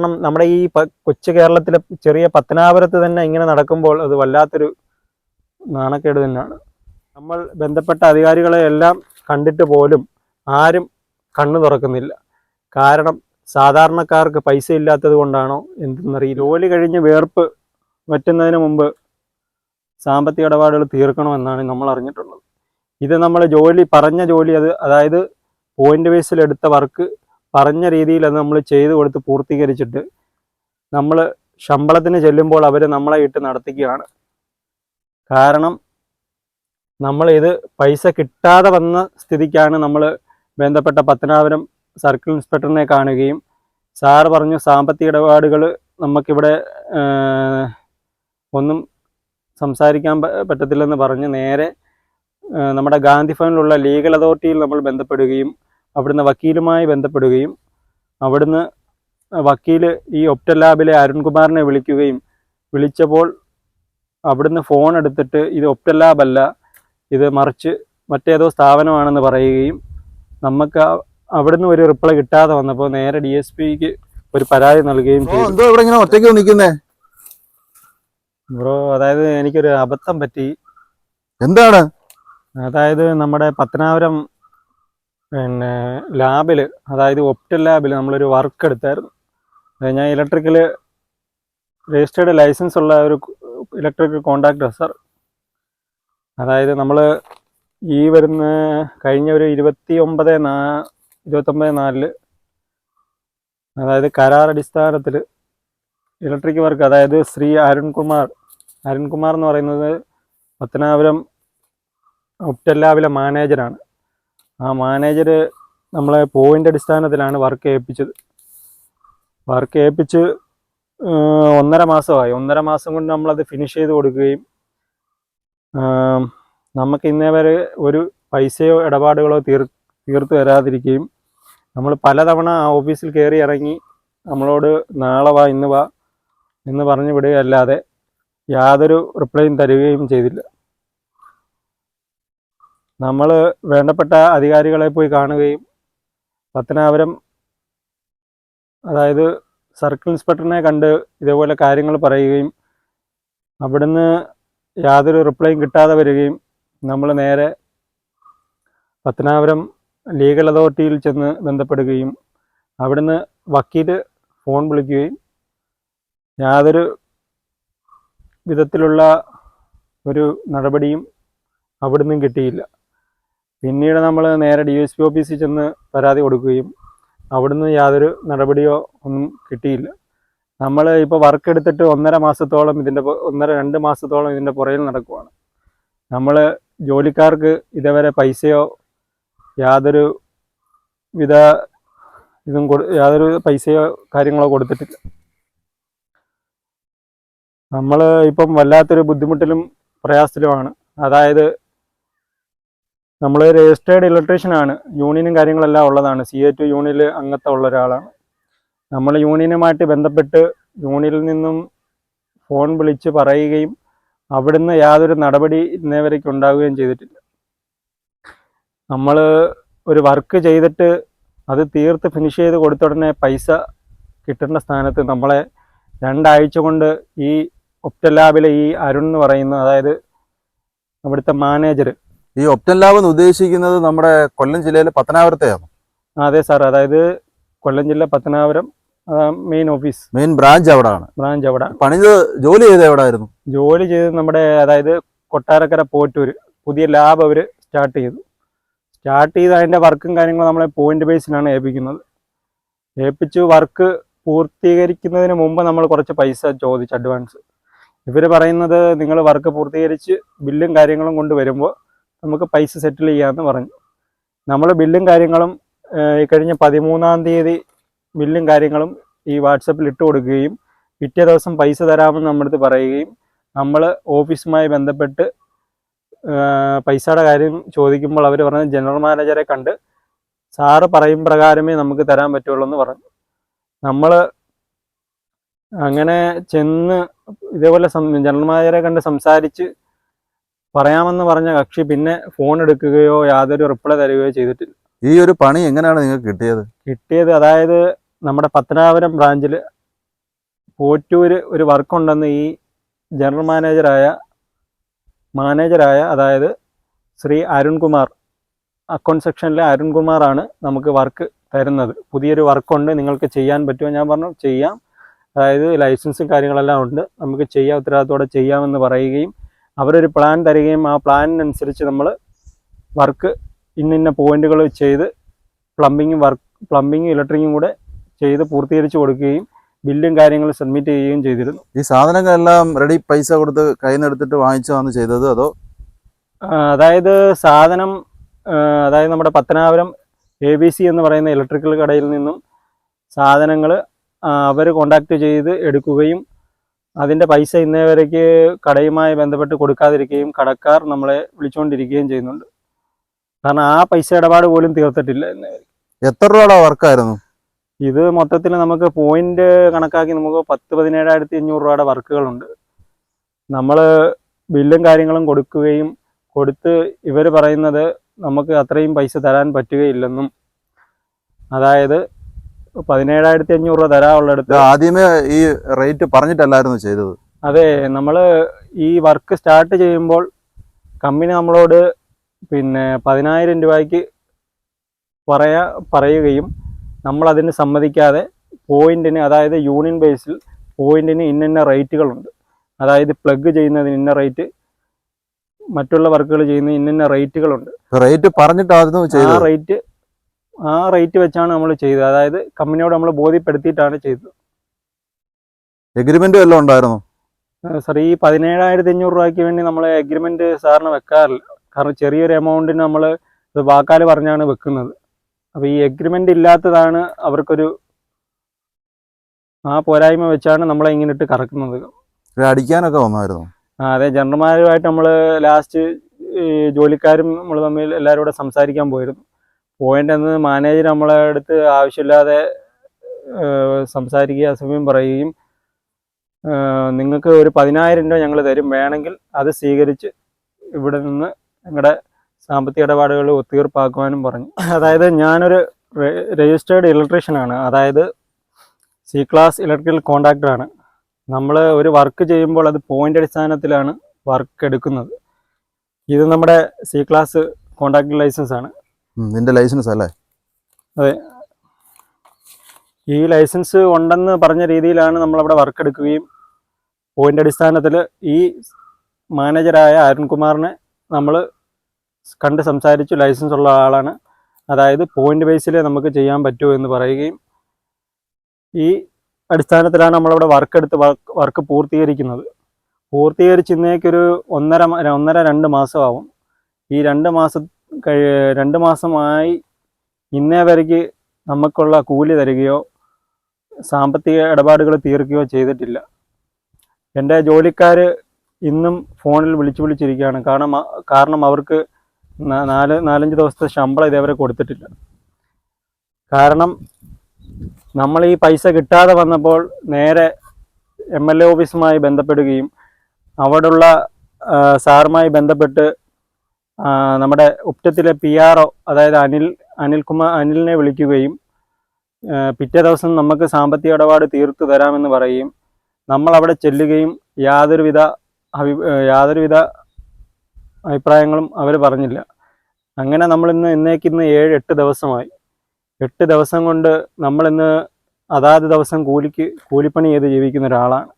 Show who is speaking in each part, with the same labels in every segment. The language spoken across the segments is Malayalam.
Speaker 1: കാരണം നമ്മുടെ ഈ കൊച്ചു കേരളത്തിലെ ചെറിയ പത്തനാപുരത്ത് തന്നെ ഇങ്ങനെ നടക്കുമ്പോൾ അത് വല്ലാത്തൊരു നാണക്കേട് തന്നെയാണ്. നമ്മൾ ബന്ധപ്പെട്ട അധികാരികളെ എല്ലാം കണ്ടിട്ട് പോലും ആരും കണ്ണു തുറക്കുന്നില്ല. കാരണം സാധാരണക്കാർക്ക് പൈസ ഇല്ലാത്തത് കൊണ്ടാണോ എന്തെന്നറിയില്ല. ജോലി കഴിഞ്ഞ് വേർപ്പ് വറ്റുന്നതിന് മുമ്പ് സാമ്പത്തിക ഇടപാടുകൾ തീർക്കണമെന്നാണ് നമ്മൾ അറിഞ്ഞിട്ടുള്ളത്. ഇത് നമ്മൾ ജോലി പറഞ്ഞ ജോലി അത് അതായത് പോയിന്റ് ബേസിൽ വർക്ക് പറഞ്ഞ രീതിയിൽ അത് നമ്മൾ ചെയ്തു കൊടുത്ത് പൂർത്തീകരിച്ചിട്ട് നമ്മൾ ശമ്പളത്തിന് ചെല്ലുമ്പോൾ അവർ നമ്മളെ ഇട്ട് നടത്തിക്കുകയാണ്. കാരണം നമ്മൾ ഇത് പൈസ കിട്ടാതെ വന്ന സ്ഥിതിക്കാണ് നമ്മൾ ബന്ധപ്പെട്ട പത്തനാപുരം സർക്കിൾ ഇൻസ്പെക്ടറിനെ കാണുകയും സാറ് പറഞ്ഞു സാമ്പത്തിക ഇടപാടുകൾ നമുക്കിവിടെ ഒന്നും സംസാരിക്കാൻ പറ്റത്തില്ലെന്ന് പറഞ്ഞ് നേരെ നമ്മുടെ ഗാന്ധി ഭവനിലുള്ള ലീഗൽ അതോറിറ്റിയിൽ നമ്മൾ ബന്ധപ്പെടുകയും അവിടുന്ന് വക്കീലുമായി ബന്ധപ്പെടുകയും അവിടുന്ന് വക്കീൽ ഈ ഒപ്റ്റൽ ലാബിലെ അരുൺകുമാറിനെ വിളിക്കുകയും വിളിച്ചപ്പോൾ അവിടുന്ന് ഫോൺ എടുത്തിട്ട് ഇത് ഒപ്റ്റൽ ലാബല്ല ഇത് മറിച്ച് മറ്റേതോ സ്ഥാപനമാണെന്ന് പറയുകയും നമുക്ക് അവിടുന്ന് ഒരു റിപ്ലൈ കിട്ടാതെ വന്നപ്പോൾ നേരെ ഡി എസ് പിക്ക് ഒരു പരാതി നൽകുകയും ചെയ്തു.
Speaker 2: ഒറ്റയ്ക്ക് നിൽക്കുന്നേ?
Speaker 1: ബ്രോ അതായത് എനിക്കൊരു അബദ്ധം പറ്റി.
Speaker 2: എന്താണ്?
Speaker 1: അതായത് നമ്മുടെ പത്തനാപുരം പിന്നെ ലാബിൽ അതായത് ഒപ്റ്റൽ ലാബിൽ നമ്മളൊരു വർക്ക് എടുത്തായിരുന്നു. ഞാൻ ഇലക്ട്രിക്കൽ രജിസ്റ്റേർഡ് ലൈസൻസ് ഉള്ള ഒരു ഇലക്ട്രിക്കൽ കോൺട്രാക്ടർ സാർ. അതായത് നമ്മൾ ഈ വരുന്ന കഴിഞ്ഞ ഒരു ഇരുപത്തി ഒമ്പത് നാ ഇരുപത്തൊമ്പത് നാലിൽ അതായത് കരാർ അടിസ്ഥാനത്തിൽ ഇലക്ട്രിക് വർക്ക് അതായത് ശ്രീ അരുൺകുമാർ അരുൺകുമാർ എന്ന് പറയുന്നത് പത്തനാപുരം ഒപ്റ്റൽ ലാബിലെ മാനേജറാണ്. ആ മാനേജർ നമ്മളെ പോയിന്റ് അടിസ്ഥാനത്തിലാണ് വർക്ക് ഏൽപ്പിച്ചത്. വർക്ക് ഏൽപ്പിച്ച് ഒന്നര മാസമായി. ഒന്നര മാസം കൊണ്ട് നമ്മളത് ഫിനിഷ് ചെയ്ത് കൊടുക്കുകയും നമുക്ക് ഇന്നേ വരെ ഒരു പൈസയോ ഇടപാടുകളോ തീർ തീർത്തു വരാതിരിക്കുകയും നമ്മൾ പലതവണ ആ ഓഫീസിൽ കയറി ഇറങ്ങി നമ്മളോട് നാളെ വാ ഇന്ന് വാ എന്ന് പറഞ്ഞു വിടുകയല്ലാതെ യാതൊരു റിപ്ലൈയും തരികയും ചെയ്തില്ല. നമ്മൾ വേണ്ടപ്പെട്ട അധികാരികളെ പോയി കാണുകയും പത്തനാപുരം അതായത് സർക്കിൾ ഇൻസ്പെക്ടറിനെ കണ്ട് ഇതേപോലെ കാര്യങ്ങൾ പറയുകയും അവിടുന്ന് യാതൊരു റിപ്ലൈയും കിട്ടാതെ വരികയും നമ്മൾ നേരെ പത്തനാപുരം ലീഗൽ അതോറിറ്റിയിൽ ചെന്ന് ബന്ധപ്പെടുകയും അവിടുന്ന് വക്കീൽ ഫോൺ വിളിക്കുകയും യാതൊരു വിധത്തിലുള്ള ഒരു നടപടിയും അവിടുന്നും കിട്ടിയില്ല. പിന്നീട് നമ്മൾ നേരെ ഡി എസ് പി ഓഫീസിൽ ചെന്ന് പരാതി കൊടുക്കുകയും അവിടുന്ന് യാതൊരു നടപടിയോ ഒന്നും കിട്ടിയില്ല. നമ്മൾ ഇപ്പോൾ വർക്ക് എടുത്തിട്ട് ഒന്നര മാസത്തോളം ഇതിന്റെ ഒന്നര രണ്ട് മാസത്തോളം ഇതിന്റെ പുറയിൽ നടക്കുവാണ്. നമ്മൾ ജോലിക്കാർക്ക് ഇതേവരെ പൈസയോ യാതൊരു വിധ ഇതും യാതൊരു പൈസയോ കാര്യങ്ങളോ കൊടുത്തിട്ടില്ല. നമ്മൾ ഇപ്പം വല്ലാത്തൊരു ബുദ്ധിമുട്ടിലും പ്രയാസത്തിലുമാണ്. അതായത് നമ്മൾ രജിസ്റ്റേർഡ് ഇലക്ട്രീഷ്യനാണ് യൂണിയനും കാര്യങ്ങളെല്ലാം ഉള്ളതാണ്. സി എ ടു യൂണിയനിൽ അംഗത്വം ഉള്ള ഒരാളാണ്. നമ്മൾ യൂണിയനുമായിട്ട് ബന്ധപ്പെട്ട് യൂണിയനിൽ നിന്നും ഫോൺ വിളിച്ച് പറയുകയും അവിടുന്ന് യാതൊരു നടപടി ഇന്നേവരേക്ക് ഉണ്ടാവുകയും ചെയ്തിട്ടില്ല. നമ്മൾ ഒരു വർക്ക് ചെയ്തിട്ട് അത് തീർത്ത് ഫിനിഷ് ചെയ്ത് കൊടുത്ത ഉടനെ പൈസ കിട്ടേണ്ട സ്ഥാനത്ത് നമ്മളെ രണ്ടാഴ്ച കൊണ്ട് ഈ ഒപ്റ്റലാബിലെ ഈ അരുൺ എന്ന് പറയുന്ന അതായത് അവിടുത്തെ മാനേജർ
Speaker 2: ഈ ഒപ്റ്റൻ ലാബ് എന്ന് ഉദ്ദേശിക്കുന്നത് നമ്മുടെ കൊല്ലം ജില്ലയിലെ പത്തനാപുരത്തെയാണ്?
Speaker 1: അതെ സാർ. അതായത് കൊല്ലം ജില്ല Pathanapuram main office
Speaker 2: main branch അവിടെയാണ്
Speaker 1: ബ്രാഞ്ച് അവിടെ.
Speaker 2: പണിത് ജോലി ചെയ്ത് എവിടെ ആയിരുന്നു
Speaker 1: ജോലി ചെയ്ത് നമ്മുടെ അതായത് കൊട്ടാരക്കര പോറ്റൂർ പുതിയ ലാബ് അവർ സ്റ്റാർട്ട് ചെയ്തു. സ്റ്റാർട്ട് ചെയ്ത് അതിന്റെ വർക്കും കാര്യങ്ങളും നമ്മളെ പോയിന്റ് ബേസിലാണ് ഏൽപ്പിക്കുന്നത്. ഏൽപ്പിച്ച് വർക്ക് പൂർത്തീകരിക്കുന്നതിന് മുമ്പ് നമ്മൾ കുറച്ച് പൈസ ചോദിച്ചു അഡ്വാൻസ് ഇവർ പറയുന്നത് നിങ്ങൾ വർക്ക് പൂർത്തീകരിച്ച് ബില്ലും കാര്യങ്ങളും കൊണ്ട് വരുമ്പോൾ നമുക്ക് പൈസ സെറ്റിൽ ചെയ്യാമെന്ന് പറഞ്ഞു. നമ്മൾ ബില്ലും കാര്യങ്ങളും ഈ കഴിഞ്ഞ പതിമൂന്നാം തീയതി ബില്ലും കാര്യങ്ങളും ഈ വാട്സപ്പിൽ ഇട്ട് കൊടുക്കുകയും പിറ്റേ ദിവസം പൈസ തരാമെന്ന് നമ്മുടെ അടുത്ത് പറയുകയും നമ്മൾ ഓഫീസുമായി ബന്ധപ്പെട്ട് പൈസയുടെ കാര്യം ചോദിക്കുമ്പോൾ അവർ പറഞ്ഞ ജനറൽ മാനേജറെ കണ്ട് സാറ് പറയും പ്രകാരമേ നമുക്ക് തരാൻ പറ്റുള്ളൂ എന്ന് പറഞ്ഞു. നമ്മൾ അങ്ങനെ ചെന്ന് ഇതേപോലെ ജനറൽ മാനേജറെ കണ്ട് സംസാരിച്ച് പറയാമെന്ന് പറഞ്ഞ കക്ഷി പിന്നെ ഫോൺ എടുക്കുകയോ യാതൊരു റിപ്ലൈ തരികയോ ചെയ്തിട്ടില്ല.
Speaker 2: ഈ ഒരു പണി എങ്ങനെയാണ് നിങ്ങൾക്ക് കിട്ടിയത്?
Speaker 1: കിട്ടിയത് അതായത് നമ്മുടെ പത്തനാപുരം ബ്രാഞ്ചിൽ പോറ്റൂര് ഒരു വർക്കുണ്ടെന്ന് ഈ ജനറൽ മാനേജറായ മാനേജറായ അതായത് ശ്രീ അരുൺകുമാർ അക്കൗണ്ട് സെക്ഷനിലെ അരുൺകുമാറാണ് നമുക്ക് വർക്ക് തരുന്നത്. പുതിയൊരു വർക്കുണ്ട് നിങ്ങൾക്ക് ചെയ്യാൻ പറ്റുമോ ഞാൻ പറഞ്ഞു ചെയ്യാം. അതായത് ലൈസൻസും കാര്യങ്ങളെല്ലാം ഉണ്ട് നമുക്ക് ചെയ്യാം ഉത്തരവാദിത്തോടെ ചെയ്യാമെന്ന് പറയുകയും അവരൊരു പ്ലാൻ തരികയും ആ പ്ലാനിനനുസരിച്ച് നമ്മൾ വർക്ക് ഇന്നിന്ന പോയിന്റുകൾ ചെയ്ത് പ്ലംബിങ്ങും വർക്ക് പ്ലംബിങ്ങും ഇലക്ട്രിക്കും കൂടെ ചെയ്ത് പൂർത്തീകരിച്ച് കൊടുക്കുകയും ബില്ലും കാര്യങ്ങളും സബ്മിറ്റ് ചെയ്യുകയും ചെയ്തിരുന്നു.
Speaker 2: ഈ സാധനങ്ങളെല്ലാം റെഡി പൈസ കൊടുത്ത് കയ്യിൽ നിന്ന് എടുത്തിട്ട് വാങ്ങിച്ചതാണ് ചെയ്തത് അതോ?
Speaker 1: അതായത് സാധനം അതായത് നമ്മുടെ പത്തനാപുരം എ ബി സി എന്ന് പറയുന്ന ഇലക്ട്രിക്കൽ കടയിൽ നിന്നും സാധനങ്ങൾ അവർ കോണ്ടാക്ട് ചെയ്ത് എടുക്കുകയും അതിന്റെ പൈസ ഇന്നേ വരയ്ക്ക് കടയുമായി ബന്ധപ്പെട്ട് കൊടുക്കാതിരിക്കുകയും കടക്കാർ നമ്മളെ വിളിച്ചുകൊണ്ടിരിക്കുകയും ചെയ്യുന്നുണ്ട്. കാരണം ആ പൈസ ഇടപാട് പോലും തീർത്തിട്ടില്ല ഇന്നേ
Speaker 2: എത്ര രൂപയുടെ വർക്കായിരുന്നു?
Speaker 1: ഇത് മൊത്തത്തിൽ നമുക്ക് പോയിന്റ് കണക്കാക്കി നമുക്ക് പത്ത് പതിനേഴായിരത്തി അഞ്ഞൂറ് രൂപയുടെ വർക്കുകളുണ്ട്. നമ്മൾ ബില്ലും കാര്യങ്ങളും കൊടുക്കുകയും കൊടുത്ത് ഇവർ പറയുന്നത് നമുക്ക് അത്രയും പൈസ തരാൻ പറ്റുകയില്ലെന്നും അതായത് പതിനേഴായിരത്തി അഞ്ഞൂറ് രൂപ തരാനുള്ളിടത്ത്
Speaker 2: ആദ്യമേ ഈ റേറ്റ് പറഞ്ഞിട്ടല്ലായിരുന്നു ചെയ്തത്.
Speaker 1: അതെ നമ്മൾ ഈ വർക്ക് സ്റ്റാർട്ട് ചെയ്യുമ്പോൾ കമ്പനി നമ്മളോട് പിന്നെ പതിനായിരം രൂപയ്ക്ക് പറയാ പറയുകയും നമ്മൾ അതിന് സമ്മതിക്കാതെ പോയിന്റിന് അതായത് യൂണിയൻ ബേസിൽ പോയിന്റിന് ഇന്നിന്ന റേറ്റുകളുണ്ട്. അതായത് പ്ലഗ് ചെയ്യുന്നതിന് ഇന്ന റേറ്റ് മറ്റുള്ള വർക്കുകൾ ചെയ്യുന്ന ഇന്നിന്ന റേറ്റുകളുണ്ട്.
Speaker 2: റേറ്റ് പറഞ്ഞിട്ടായിരുന്നു
Speaker 1: ആ റേറ്റ് ആ റേറ്റ് വെച്ചാണ് നമ്മൾ ചെയ്തത്. അതായത് കമ്പനിയോട് നമ്മൾ ബോധ്യപ്പെടുത്തിയിട്ടാണ് ചെയ്തത്.
Speaker 2: എഗ്രിമെന്റ് വല്ലതും ഉണ്ടായിരുന്നു?
Speaker 1: സാർ ഈ പതിനേഴായിരത്തി അഞ്ഞൂറ് രൂപയ്ക്ക് വേണ്ടി നമ്മൾ എഗ്രിമെന്റ് സാറിന് വെക്കാറില്ല. കാരണം ചെറിയൊരു എമൗണ്ടിന് നമ്മൾ ഇത് വാക്കാൽ പറഞ്ഞാണ് വെക്കുന്നത്. അപ്പോൾ ഈ എഗ്രിമെന്റ് ഇല്ലാത്തതാണ് അവർക്കൊരു ആ പോരായ്മ വെച്ചാണ് നമ്മളെ ഇങ്ങനെ ഇട്ട് കറക്കുന്നത്.
Speaker 2: അടിക്കാനൊക്കെ വന്നായിരുന്നു?
Speaker 1: ആ അതെ. ജനറൽമാരുമായിട്ട് നമ്മൾ ലാസ്റ്റ് ജോലിക്കാരും നമ്മൾ തമ്മിൽ എല്ലാവരും കൂടെ സംസാരിക്കാൻ പോയിരുന്നു. പോയിന്റ് എന്ന് മാനേജർ നമ്മളെ അടുത്ത് ആവശ്യമില്ലാതെ സംസാരിക്കുകയും സംസാരിക്കുക അസമയം പറയുകയും നിങ്ങൾക്ക് ഒരു പതിനായിരം രൂപ ഞങ്ങൾ തരും. വേണമെങ്കിൽ അത് സ്വീകരിച്ച് ഇവിടെ നിന്ന് ഞങ്ങളുടെ സാമ്പത്തിക ഇടപാടുകൾ ഒത്തീർപ്പാക്കുവാനും പറഞ്ഞു. അതായത് ഞാനൊരു രജിസ്റ്റേർഡ് ഇലക്ട്രീഷ്യനാണ് അതായത് സി ക്ലാസ് ഇലക്ട്രിക്കൽ കോൺട്രാക്ടറാണ് നമ്മൾ ഒരു വർക്ക് ചെയ്യുമ്പോൾ അത് പോയിന്റ് അടിസ്ഥാനത്തിലാണ് വർക്ക് എടുക്കുന്നത്. ഇത് നമ്മുടെ സി ക്ലാസ് കോൺട്രാക്ട് ലൈസൻസ് ആണ്.
Speaker 2: നിന്റെ ലൈസൻസ് അല്ലേ? അതെ.
Speaker 1: ഈ ലൈസൻസ് ഉണ്ടെന്ന് പറഞ്ഞ രീതിയിലാണ് നമ്മൾ നമ്മളവിടെ വർക്ക് എടുക്കുകയും പോയിന്റ് അടിസ്ഥാനത്തിൽ ഈ മാനേജരായ അരുൺകുമാറിനെ നമ്മൾ കണ്ട് സംസാരിച്ചു ലൈസൻസ് ഉള്ള ആളാണ്. അതായത് പോയിന്റ് ബേസിൽ നമുക്ക് ചെയ്യാൻ പറ്റൂ എന്ന് പറയുകയും ഈ അടിസ്ഥാനത്തിലാണ് നമ്മളവിടെ വർക്ക് എടുത്ത് വർക്ക് പൂർത്തീകരിക്കുന്നത്. പൂർത്തീകരിച്ച് ഇന്നേക്കൊരു ഒന്നര ഒന്നര രണ്ട് മാസമാവും. ഈ രണ്ട് മാസം കഴി രണ്ട് മാസമായി ഇന്നേ വരയ്ക്ക് നമുക്കുള്ള കൂലി തരികയോ സാമ്പത്തിക ഇടപാടുകൾ തീർക്കുകയോ ചെയ്തിട്ടില്ല. എന്റെ ജോലിക്കാർ ഇന്നും ഫോണിൽ വിളിച്ചു വിളിച്ചിരിക്കുകയാണ്. കാരണം കാരണം അവർക്ക് നാല് നാലഞ്ച് ദിവസത്തെ ശമ്പളം ഇതേവരെ കൊടുത്തിട്ടില്ല. കാരണം നമ്മൾ ഈ പൈസ കിട്ടാതെ വന്നപ്പോൾ നേരെ എം എൽ എ ഓഫീസുമായി ബന്ധപ്പെടുകയും അവിടുള്ള സാറുമായി ബന്ധപ്പെട്ട് നമ്മുടെ ഉപ്റ്റത്തിലെ പി ആർ ഒ അതായത് അനിൽ അനിൽകുമാർ അനിലിനെ വിളിക്കുകയും പിറ്റേ ദിവസം നമുക്ക് സാമ്പത്തിക ഇടപാട് തീർത്തു തരാമെന്ന് പറയുകയും നമ്മൾ അവിടെ ചെല്ലുകയും യാതൊരുവിധ അഭി യാതൊരുവിധ അഭിപ്രായങ്ങളും അവർ പറഞ്ഞില്ല. അങ്ങനെ നമ്മളിന്ന് ഇന്നേക്ക് ഇന്ന് ഏഴ് എട്ട് ദിവസമായി. എട്ട് ദിവസം കൊണ്ട് നമ്മളിന്ന് അതാത് ദിവസം കൂലിക്ക് കൂലിപ്പണി ചെയ്ത് ജീവിക്കുന്ന ഒരാളാണ്.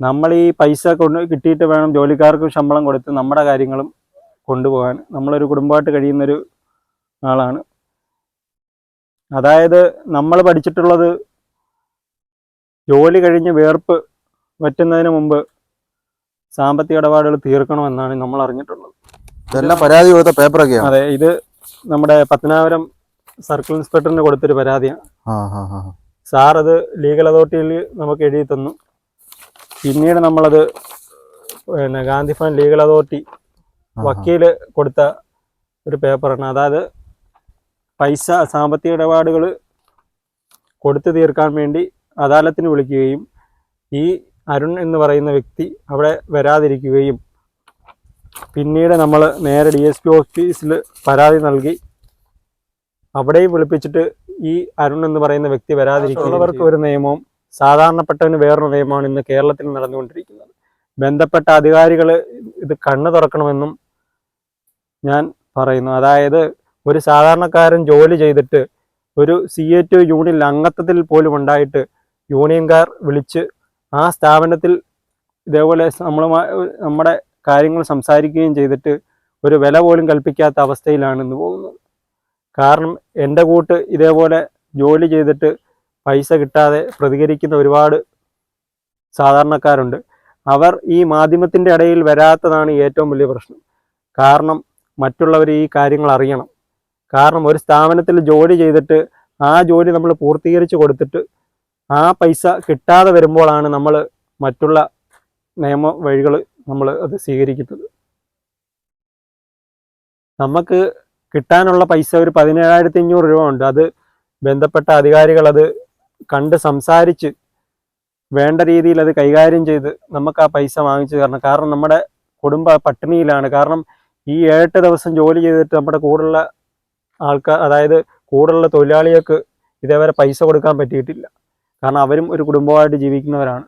Speaker 1: നമ്മൾ ഈ പൈസ കൊണ്ട് കിട്ടിയിട്ട് വേണം ജോലിക്കാർക്ക് ശമ്പളം കൊടുത്ത് നമ്മുടെ കാര്യങ്ങളും കൊണ്ടുപോകാൻ നമ്മളൊരു കുടുംബമായിട്ട് കഴിയുന്നൊരു ആളാണ്. അതായത് നമ്മൾ പഠിച്ചിട്ടുള്ളത് ജോലി കഴിഞ്ഞ് വേർപ്പ് പറ്റുന്നതിന് മുമ്പ് സാമ്പത്തിക ഇടപാടുകൾ തീർക്കണമെന്നാണ് നമ്മൾ അറിഞ്ഞിട്ടുള്ളത്.
Speaker 2: ഇതെല്ലാം പരാതി കൊടുത്ത പേപ്പറൊക്കെയാണ്?
Speaker 1: അതെ ഇത് നമ്മുടെ പത്തനാപുരം സർക്കിൾ ഇൻസ്പെക്ടറിന് കൊടുത്തൊരു പരാതിയാണ് സാർ അത് ലീഗൽ അതോറിറ്റിയിൽ നമുക്ക് എഴുതി തന്നു. പിന്നീട് നമ്മളത് പിന്നെ ഗാന്ധി ഫാൻ ലീഗൽ അതോറിറ്റി വക്കീൽ കൊടുത്ത ഒരു പേപ്പറാണ്. അതായത് പൈസ സാമ്പത്തിക ഇടപാടുകൾ കൊടുത്തു തീർക്കാൻ വേണ്ടി അദാലത്തിന് വിളിക്കുകയും ഈ അരുൺ എന്ന് പറയുന്ന വ്യക്തി അവിടെ വരാതിരിക്കുകയും പിന്നീട് നമ്മൾ നേരെ ഡി എസ് പി ഓഫീസിൽ പരാതി നൽകി അവിടെയും വിളിപ്പിച്ചിട്ട് ഈ അരുൺ എന്ന് പറയുന്ന വ്യക്തി വരാതിരിക്കുന്നവർക്ക് ഒരു നിയമവും സാധാരണപ്പെട്ടവന് വേറൊരു നിയമമാണ് ഇന്ന് കേരളത്തിൽ നടന്നുകൊണ്ടിരിക്കുന്നത്. ബന്ധപ്പെട്ട അധികാരികൾ ഇത് കണ്ണു തുറക്കണമെന്നും ഞാൻ പറയുന്നു. അതായത് ഒരു സാധാരണക്കാരൻ ജോലി ചെയ്തിട്ട് ഒരു സി എ ടു യൂണിയൻ അംഗത്വത്തിൽ പോലും ഉണ്ടായിട്ട് യൂണിയൻകാർ വിളിച്ച് ആ സ്ഥാപനത്തിൽ ഇതേപോലെ നമ്മളുമായി നമ്മുടെ കാര്യങ്ങൾ സംസാരിക്കുകയും ചെയ്തിട്ട് ഒരു വില പോലും കൽപ്പിക്കാത്ത അവസ്ഥയിലാണ് ഇന്ന് പോകുന്നത്. കാരണം എന്റെ കൂട്ട് ഇതേപോലെ ജോലി ചെയ്തിട്ട് പൈസ കിട്ടാതെ പ്രതികരിക്കുന്ന ഒരുപാട് സാധാരണക്കാരുണ്ട്. അവർ ഈ മാധ്യമത്തിന്റെ ഇടയിൽ വരാത്തതാണ് ഏറ്റവും വലിയ പ്രശ്നം. കാരണം മറ്റുള്ളവർ ഈ കാര്യങ്ങൾ അറിയണം. കാരണം ഒരു സ്ഥാപനത്തിൽ ജോലി ചെയ്തിട്ട് ആ ജോലി നമ്മൾ പൂർത്തീകരിച്ച് കൊടുത്തിട്ട് ആ പൈസ കിട്ടാതെ വരുമ്പോഴാണ് നമ്മൾ മറ്റുള്ള നിയമ വഴികൾ നമ്മൾ അത് സ്വീകരിക്കുന്നത്. നമുക്ക് കിട്ടാനുള്ള പൈസ ഒരു പതിനേഴായിരത്തി അഞ്ഞൂറ് രൂപ ഉണ്ട്. അത് ബന്ധപ്പെട്ട അധികാരികൾ അത് കണ്ട് സംസാരിച്ച് വേണ്ട രീതിയിൽ അത് കൈകാര്യം ചെയ്ത് നമുക്ക് ആ പൈസ വാങ്ങിച്ചു തരണം. കാരണം നമ്മുടെ കുടുംബ പട്ടിണിയിലാണ്. കാരണം ഈ ഏഴെട്ട് ദിവസം ജോലി ചെയ്തിട്ട് നമ്മുടെ കൂടുള്ള ആൾക്കാർ അതായത് കൂടുള്ള തൊഴിലാളികൾക്ക് ഇതേവരെ പൈസ കൊടുക്കാൻ പറ്റിയിട്ടില്ല. കാരണം അവരും ഒരു കുടുംബമായിട്ട് ജീവിക്കുന്നവരാണ്.